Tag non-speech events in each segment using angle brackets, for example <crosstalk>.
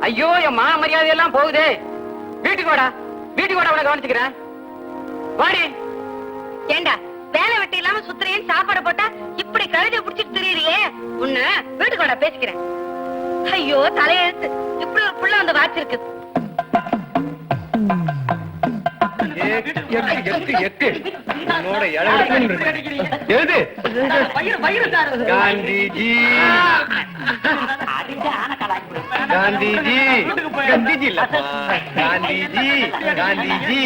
ஐயோ என் மான மரியாதை எல்லாம் போகுதே. வீட்டுக்கு வாடா. வீட்டுக்கு வாடா அவனை கவனிச்சுக்கிறேன். வாடி. ஏண்டா வேலை வெட்டி இல்லாம சுத்துறேன் சாப்பாடு போட்டா இப்படி கழுதை புடிச்சிட்டு திரியறியே? உன்ன வீட்டுக்கு வாடா பேசிக்கிறேன். ஐயோ தலையெழுத்து. இப்படி ஒரு புள்ள வந்து வாச்சிருக்கு காந்திஜி. காந்திஜி காந்திஜி இல்லப்பா காந்திஜி காந்திஜி.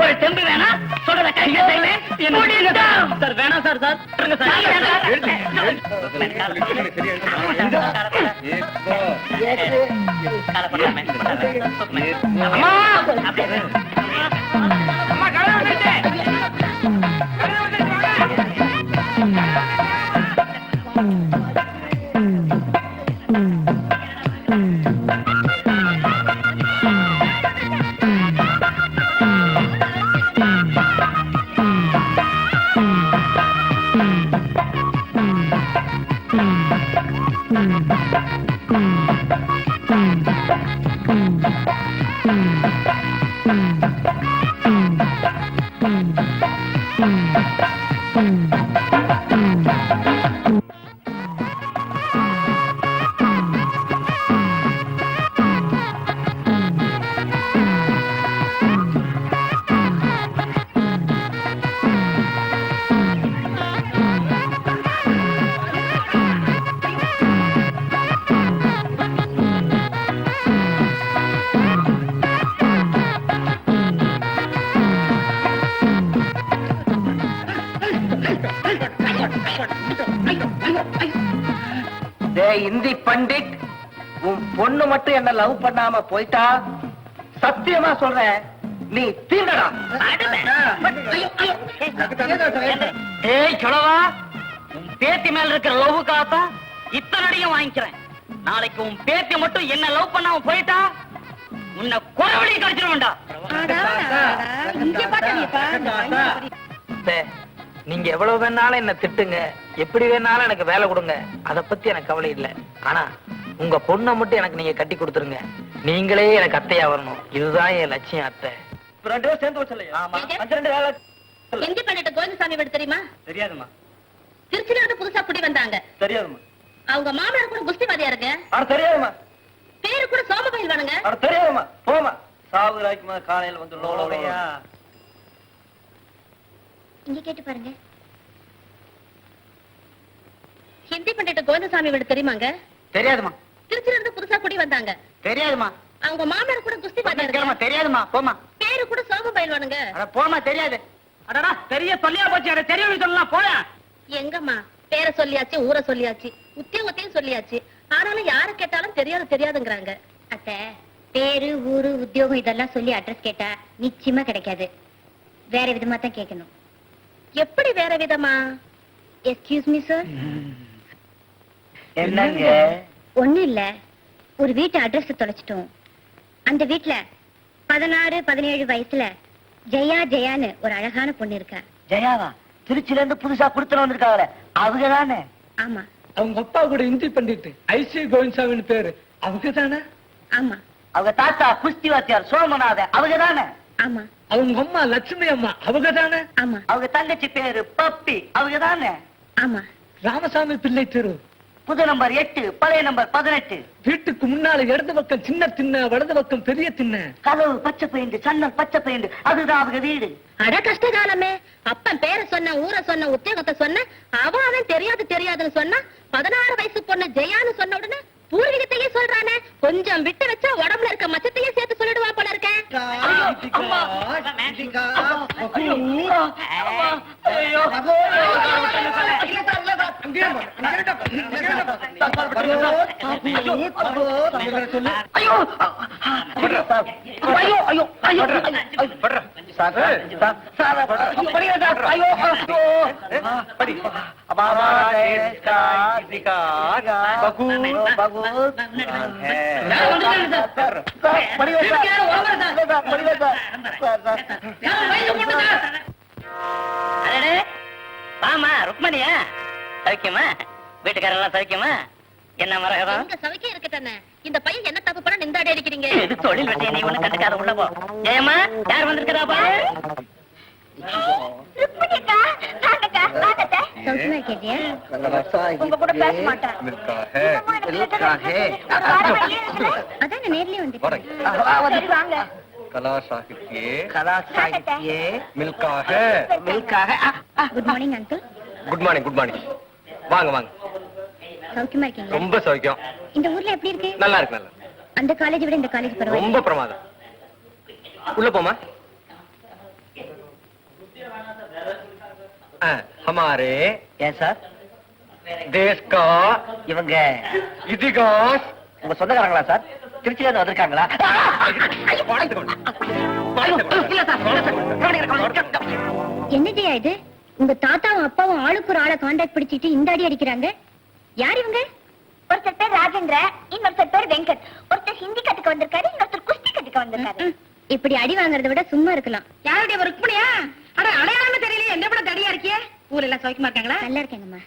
ஒரு தெம்பு வேணா? சொல்றத கையில செய்வேன் சார் வேணாம் சார் சார். அம்மா! Mm-hmm. இந்தி பண்டிட் உன் பொண்ணு மட்டும் என்ன லவ் பண்ணாம போயிட்டா? சத்தியமா சொல்றேன் நீ தீண்டடா ஏய் சொல்லவா? உன் பேத்தி மேல இருக்கிற லவ் காத்தா இத்தனை அடியும் வாங்கிக்கிறேன். நாளைக்கு உன் பேத்தி மட்டும் என்ன லவ் பண்ணாம போயிட்டா உன்னை குறவழி அத்தை, நீங்க எவ்வளவு வேணாலும் என்ன திட்டுங்க. எப்படி வேணாலும் எனக்கு வேலை கொடுங்க. அத பத்தி எனக்கு கவலை இல்ல. ஆனா உங்க பொண்ணை மட்டும் எனக்கு நீங்க கட்டி கொடுத்துருங்க. நீங்களே எனக்கு அத்தையா வரணும். இதுதான் என் லட்சியம் அத்தை. ரெண்டு பேரும் சேர்ந்து வச்சலையா ஆமா. அஞ்சு ரெண்டு வேலை இந்தி பண்ணிட்டு கோவிந்தசாமி வீடு தெரியுமா? தெரியாதுமா திருச்சியில இருந்து புதுசா குடி வந்தாங்க. தெரியாதுமா அவங்க மாமனார் கூட குஸ்திவாதியா இருக்கு? அட தெரியாதுமா பேரு கூட சோமபயில் வேணுங்க. அட தெரியாதுமா போமா சாவு ராய்க்குமா காலையில வந்து லோ, லோ, லோ, லோ. இங்க கேட்டு பாருங்க. ஹிந்தி பண்ணிட்டு கோவிந்தசாமி வீடு தெரியுமாங்க? தெரியாதுமா திருச்சியில இருந்து புதுசா குடி வந்தாங்க. தெரியாதுமா அவங்க மாமனார் கூட கேளுமா இருக்கு தெரியாதுமா போமா பேரு கூட சோமபயில் வேணுங்க அட போமா தெரியாது. அடடா தெரிய சொல்லியா போச்சு. அட தெரிய சொல்லலாம் போயா. எங்கம்மா? பேரை சொல்லியாச்சு ஊரை சொல்லியாச்சு உத்தியோகத்தையும் சொல்லியாச்சு. ஆனாலும் யாரை கேட்டாலும் தெரியாது தெரியாதுங்கிறாங்க. அத்தை பேரு ஊரு உத்தியோகம் இதெல்லாம் சொல்லி அட்ரஸ் கேட்டா நிச்சயமா கிடைக்காது. வேற விதமா தான் கேட்கணும். எப்படி வேற விதமா? எஸ்கியூஸ் மீ சார் என்னங்க? ஒண்ணும் இல்ல. ஒரு வீட்டு அட்ரஸ் தொலைச்சிட்டோம். அந்த வீட்ல பதினாறு பதினேழு வயசுல ஜெயா ஜெயான்னு ஒரு அழகான பொண்ணு இருக்கா. ஜெயாவா? திருச்சில இருந்து புதுசா குடுத்துட்டு வந்திருக்காங்களே. அவங்க தானே? ஆமா. அவங்க அப்பா கூட இந்தி பண்டிட்டு. ஐசி கோவிந்தசாமின்னு பேரு. அவங்க தானே? ஆமா. அவங்க தாத்தா குஸ்தி வாத்தியார் சோமநாத அவங்க தானே? ஆமா. அவங்க அம்மா லட்சுமி அம்மா அவங்க தானே ஆமா. அவங்க தங்கச்சி பேரு பப்பி அவங்க தானே ஆமா. ராமசாமி பிள்ளை தெரு. புது நம்பர் எட்டு பழைய நம்பர் பதினெட்டு. வீட்டுக்கு முன்னால இடது பக்கம் சின்ன திண்ண வலது பக்கம் பெரிய திண்ண கதவு பச்சை பெயிண்ட் சன்னல் பச்சை பெயிண்ட் அதுதான் அவங்க வீடு. அட கஷ்டகாலமே அப்பன் பேரை சொன்ன ஊரை சொன்ன உத்தியோகத்தை சொன்ன அவன் அவன் தெரியாது தெரியாதுன்னு சொன்னா பதினாறு வயசு பொண்ணு ஜெயான்னு சொன்ன உடனே பூர்வீகத்தையே சொல்றானே கொஞ்சம் விட்டு வச்சா உடம்புல இருக்க மச்சத்தையே சேர்த்து சொல்லிடுவா போல இருக்கேன் ஐயோ, ஐயோ, ஐயோ. ஐயோ. ருக்மணியா. சௌக்கியமா வீட்டுக்காரன் எல்லாம் சௌக்கியமா என்ன மரகதம்? சௌக்கியம் இருக்கட்டானே இந்த பையன் என்ன தப்பு பண்ண நிந்தாடே அடிக்கிறீங்க இது தொழில் வெட்டி நீ ஒண்ணு கண்டுக்காத உள்ள போ. ஜெயமா யார் வந்திருக்கிறா பா கலா சாகித்யே கலா சாகித்யே மில்காக மில்காக good morning uncle good morning good morning வாங்க வாங்க. சௌக்கியமா இருக்கீங்களா? ரொம்ப சௌக்கியம். இந்த ஊர்ல எப்படி இருக்கு? நல்லா இருக்கு நல்லா அந்த காலேஜ் விட இந்த காலேஜ் பரவாயில்ல. ரொம்ப பிரமாதம். உள்ள போமா ஹமாரே. ஏன் சார்? தேஷ்கா இவங்க இதிகாஸ். உங்க சொந்தக்காரங்களா சார்? திருச்சியில இருந்து வந்திருக்காங்களா? என்ன ஜெயா இது? உங்க தாத்தாவும் அப்பாவும் ஆளுக்கு ஒரு ஆளை கான்டாக்ட் பிடிச்சிட்டு இந்த அடி அடிக்கிறாங்க. யார் இவங்க? ஒருத்தர் பேர் ராஜேந்திர இன்னொருத்தர் பேர் வெங்கட். ஒருத்தர் ஹிந்தி கத்துக்க வந்திருக்காரு இன்னொருத்தர் குஸ்தி கத்துக்க வந்திருக்காரு. இப்படி அடி வாங்குறதை விட சும்மா இருக்கலாம். யாருடைய ருக்மணியா? அட அடையாளமே தெரியல என்ன கூட தடியா இருக்கிய? ஊர்ல எல்லாம் சௌக்கியமா இருக்காங்களா? நல்லா இருக்கேங்கம்மா.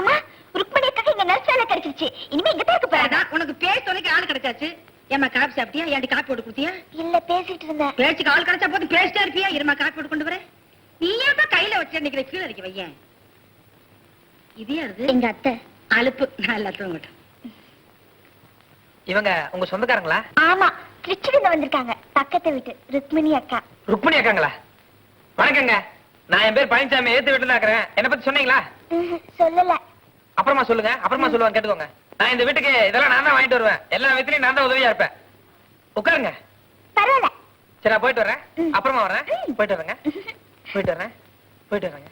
அம்மா ருக்மணி அக்காக்கு இங்க நர்ஸ் வேலை கிடைச்சிருச்சு. இனிமே இங்க தான் இருக்க போறாங்க. உனக்கு பேர் துணைக்கு ஆள் கிடைச்சாச்சு. ஏமா காப்பி சாப்பிட்டியா? ஏன்டி காப்பி போட்டு கொடுத்தியா? இல்ல பேசிட்டு இருந்தேன். பேச்சுக்கு ஆள் கிடைச்சா போது பேசிட்டே இருப்பியா இருமா காப்பி போட்டு கொண்டு வரேன். நீயே தான் கையில வச்சு நிக்கிற கீழே இருக்க வையன்? இது யாருது? எங்க அத்தை. அலுப்பு. நல்லா தூங்கட்டும் இவங்க உங்க சொந்தக்காரங்களா? ஆமா. திருச்சில இருந்து வந்திருக்காங்க. பக்கத்து வீட்டு ருக்மணி அக்கா. ருக்மணி அக்காங்களா? வணக்கங்க. நான் என் பேர் பழனிசாமி ஏத்து வீட்டுல இருக்கிறேன். என்ன பத்தி சொன்னீங்களா? சொல்லல. அப்புறமா சொல்லுங்க. அப்புறமா சொல்லுவாங்க கேட்டுக்கோங்க. நான் இந்த வீட்டுக்கு இதெல்லாம் நான் தான் வாங்கிட்டு வருவேன். எல்லா விதத்துலயும் நான் தான் உதவியா இருப்பேன். உட்காருங்க. பரவாயில்ல. சரி நான் போயிட்டு வரேன். அப்புறமா வரேன். போயிட்டு வரேங்க <laughs> போயிட்டு வரேன். போயிட்டு வரேங்க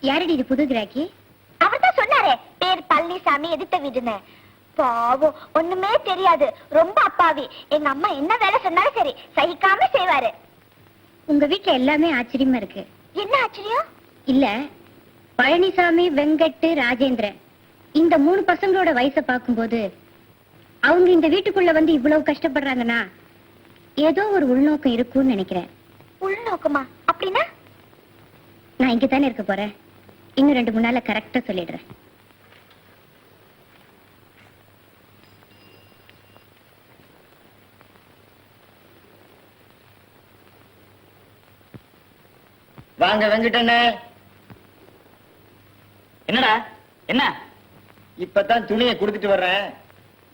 யாரடி இது புது கிராக்கி? அவர்தான் சொன்னாரே பேர் பழனிசாமி எதிர்த்த வீடுன்னு. பாவம் ஒண்ணுமே தெரியாது. ரொம்ப அப்பாவி. எங்க அம்மா என்ன வேலை சொன்னாலும் சரி சகிக்காம செய்வாரு. உங்க வீட்ல எல்லாமே ஆச்சரியமா இருக்கு. என்ன ஆச்சரியம்? இல்ல பழனிசாமி வெங்கட் ராஜேந்திரன். இந்த மூணு பசங்களோட வயசை பார்க்கும்போது அவங்க இந்த வீட்டுக்குள்ள வந்து இவ்வளவு கஷ்டப்படுறாங்கன்னா ஏதோ ஒரு உள்நோக்கம் இருக்கும்னு நினைக்கிறேன். உள்நோக்கமா? அப்படின்னா? நான் இங்க தானே இருக்க போறேன். இன்னும் ரெண்டு மூணு நாள்ல கரெக்டா சொல்லிடுறேன். வாங்க வெங்கடண்ணே என்னடா? என்ன? இப்பதான் துணியை கொடுத்துட்டு வர்றேன்.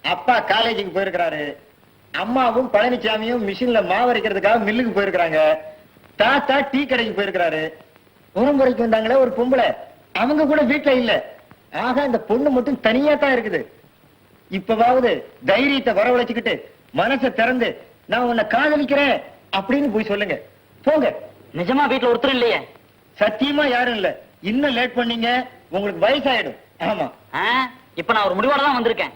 அப்பா காலேஜுக்கு போயிருக்கிறாரு. அம்மாவும் பழனிசாமியும் மிஷின்ல மாவரைக்கிறதுக்காக மில்லுக்கு போயிருக்கிறாங்க. தாத்தா டீ கடைக்கு போயிருக்கிறாரு. உரம்புறைக்கு வந்தாங்களே ஒரு பொம்பளை. அவங்க கூட வீட்டுல இல்ல. ஆக இந்த பொண்ணு மட்டும் தனியா தான் இருக்குது. இப்பவாவது தைரியத்தை வரவழைச்சுக்கிட்டு மனசை திறந்து நான் உன்னை காதலிக்கிறேன் அப்படின்னு போய் சொல்லுங்க. போங்க. நிஜமா வீட்டுல ஒருத்தர் இல்லையே? சத்தியமா யாரும் இல்ல. இன்னும் லேட் பண்ணீங்க உங்களுக்கு வயசாயிடும். ஆமா. இப்ப நான் ஒரு முடிவோட தான் வந்திருக்கேன்.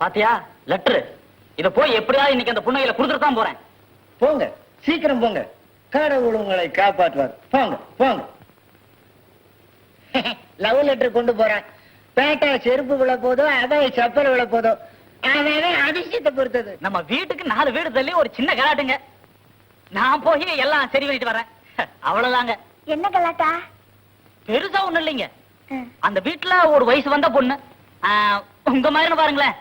பாத்தியா? லெட்டர் இத போய் எப்படியாவது இன்னைக்கு அந்த புண்ணையில கொடுத்துட்டு தான் போறேன். போங்க. சீக்கிரம் போங்க. கடவுள் உங்களை காப்பாற்றுவார். போங்க போங்க. <laughs> லவ் லெட்டர் கொண்டு போறேன். பேட்டா செருப்பு விழ போதோ அவன் சப்பல் விழ போதோ அவன் அதிர்ஷ்டத்தை பொறுத்தது. நம்ம வீட்டுக்கு நாலு வீடு தள்ளி ஒரு சின்ன கலாட்டுங்க. நான் போய் எல்லாம் சரி பண்ணிட்டு வரேன். <laughs> அவ்வளவுதாங்க. என்ன கலாட்டா? பெருசா ஒண்ணும் இல்லைங்க. அந்த வீட்டுல ஒரு வயசு வந்த பொண்ணு. உங்க மாதிரின்னு பாருங்களேன்.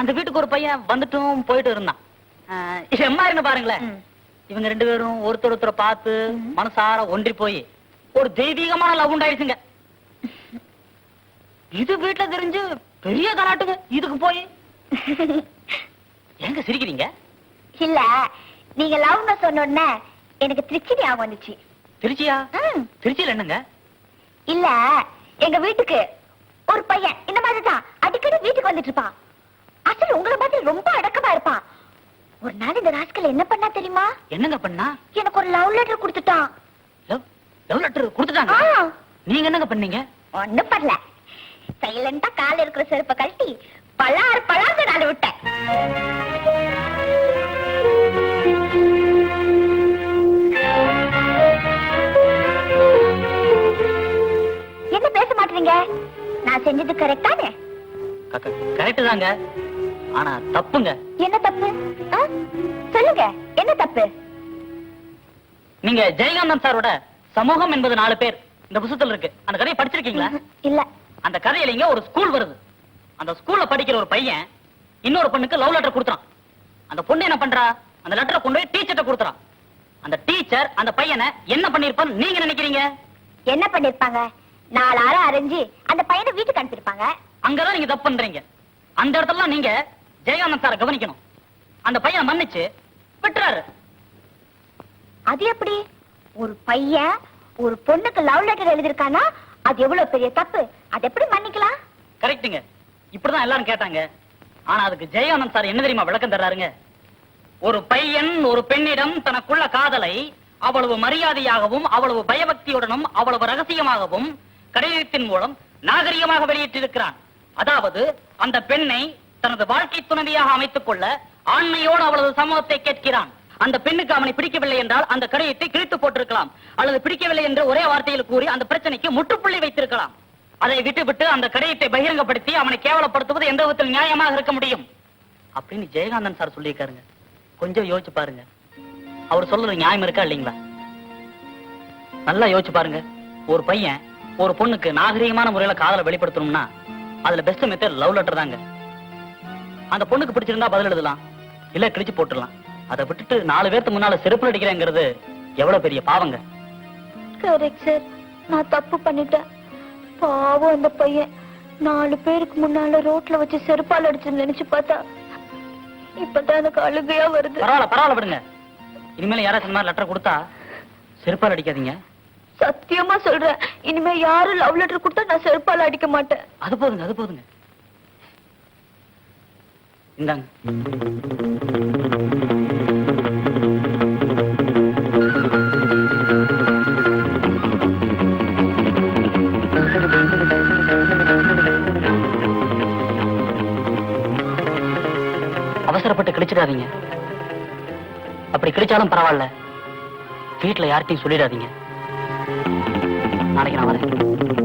அந்த வீட்டுக்கு ஒரு பையன் வந்துட்டும் போயிட்டு இருந்தான். எம்மாருன்னு பாருங்களேன். இவங்க ரெண்டு பேரும் ஒருத்தர் ஒருத்தரை பார்த்து மனசார ஒன்றி போய் ஒரு தெய்வீகமான லவ் உண்டாயிடுச்சுங்க இது வீட்டுல தெரிஞ்சு பெரிய கலாட்டுங்க. இதுக்கு போய். எங்க சிரிக்கிறீங்க? இல்ல நீங்க லவ்னு சொன்ன உடனே எனக்கு திருச்சி ஞாபகம் வந்துச்சு. திருச்சியா. திருச்சியில என்னங்க? இல்ல எங்க வீட்டுக்கு ஒரு பையன் இந்த மாதிரி தான் அடிக்கடி வீட்டுக்கு வந்துட்டு இருப்பான். அசல் உங்கள மாதிரி ரொம்ப அடக்கமா இருப்பான். ஒரு நாள் இந்த ராஸ்கல் என்ன பண்ணா தெரியுமா? என்னங்க பண்ணா? எனக்கு ஒரு லவ் லெட்டர் கொடுத்துட்டான். லவ் லெட்டர் கொடுத்துட்டாங்க. நீங்க என்னங்க பண்ணீங்க? ஒண்ணும் பண்ணல. சைலண்டா கால இருக்கிற செருப்ப கழட்டி பலார் பலார்னு நாடு விட்டேன். என்ன பேச மாட்டீங்க? நான் செஞ்சது கரெக்டானே கரெக்ட் தாங்க. ஆனா தப்புங்க. என்ன தப்பு? சொல்லுங்க. என்ன தப்பு? நீங்க ஜெயகாந்தன் சாரோட சமூகம் என்பது நாலு பேர். இந்த புத்தகத்துல இருக்கு. அந்த கதையை படிச்சிருக்கீங்களா? இல்ல. அந்த கதையில இங்க ஒரு ஸ்கூல் வருது. அந்த ஸ்கூல்ல படிக்கிற ஒரு பையன் இன்னொரு பொண்ணுக்கு லவ் லெட்டர் கொடுத்தான் அந்த பொண்ணு என்ன பண்றா? அந்த லெட்டரை கொண்டு போய் டீச்சர்ட்ட கொடுத்துறான் அந்த டீச்சர் அந்த பையனை என்ன பண்ணிருப்பான்னு நீங்க நினைக்கிறீங்க? என்ன பண்ணிருப்பாங்க? நாலு ஆறு அரைஞ்சு அந்த பையனை வீட்டுக்கு அனுப்பியிருப்பாங்க. அங்கதான் நீங்க தப்பு பண்றீங்க. அந்த இடத்துல நீங்க ஜெயகாந்தன் சாரை கவனிக்கணும். அந்த பையனை மன்னிச்சு விட்டுறாரு. அது எப்படி? ஒரு பையன் ஒரு பொண்ணுக்கு லவ் லெட்டர் எழுதிருக்கானா அது எவ்வளவு பெரிய தப்பு? அது எப்படி மன்னிக்கலாம்? கரெக்டுங்க இப்படிதான் எல்லாரும் கேட்டாங்க. ஆனா அதுக்கு ஜெயானந்த் சார் என்ன தெரியுமா விளக்கம் தர்றாருங்க? ஒரு பையன் ஒரு பெண்ணிடம் தனக்குள்ள காதலை அவ்வளவு மரியாதையாகவும் அவ்வளவு பயபக்தியுடனும் அவ்வளவு ரகசியமாகவும் கடிதத்தின் மூலம் நாகரிகமாக வெளியிட்டிருக்கிறான். அதாவது அந்த பெண்ணை தனது வாழ்க்கை துணவியாக அமைத்துக் கொள்ள ஆண்மையோடு அவளது சமூகத்தை கேட்கிறான். அந்த பெண்ணுக்கு அவனை பிடிக்கவில்லை என்றால் அந்த கடிதத்தை கிழித்து போட்டிருக்கலாம். அல்லது பிடிக்கவில்லை என்று ஒரே வார்த்தையில் கூறி அந்த பிரச்சனைக்கு முற்றுப்புள்ளி வைத்திருக்கலாம். அதை விட்டுவிட்டு அந்த கடிதத்தை பகிரங்கப்படுத்தி அவனை கேவலப்படுத்துவது எந்த விதத்தில் நியாயமாக இருக்க முடியும்? அப்படின்னு ஜெயகாந்தன் சார் சொல்லியிருக்காருங்க. கொஞ்சம் யோசிச்சு பாருங்க. அவர் சொல்றது நியாயம் இருக்கா இல்லைங்களா? நல்லா யோசிச்சு பாருங்க. ஒரு பையன் ஒரு பொண்ணுக்கு நாகரிகமான முறையில காதலை வெளிப்படுத்தணும்னா அதுல பெஸ்ட் மெத்தட் லவ் லெட்டர் தாங்க. அந்த பொண்ணுக்கு பிடிச்சிருந்தா பதில் எழுதலாம். இல்ல கிழிச்சு போட்டுடலாம். அதை விட்டுட்டு நாலு பேர்த்து முன்னால செருப்பு அடிக்கிறேங்கிறது எவ்வளவு பெரிய பாவங்க? கரெக்ட் சார் நான் தப்பு பண்ணிட்டேன். பாவம் அந்த பையன். நாலு பேருக்கு முன்னால ரோட்ல வச்சு செருப்பால் அடிச்சு நினைச்சு பார்த்தா இப்பதான் எனக்கு அழுகையா வருது. பரவாயில்ல பரவாயில்ல விடுங்க. இனிமேல் யாராச்சும் மாதிரி லெட்டர் கொடுத்தா செருப்பால் அடிக்காதீங்க. சத்தியமா சொல்றேன். இனிமே யாரும் லவ் லெட்டர் கொடுத்தா நான் செருப்பால் அடிக்க மாட்டேன். அது போதுங்க அது போதுங்க. இந்தாங்க. கிழிச்சிடாதீங்க அப்படி கிழிச்சாலும் பரவாயில்ல. வீட்டுல யார்கிட்டயும் சொல்லிடாதீங்க. நாளைக்கு நான் வரேன்.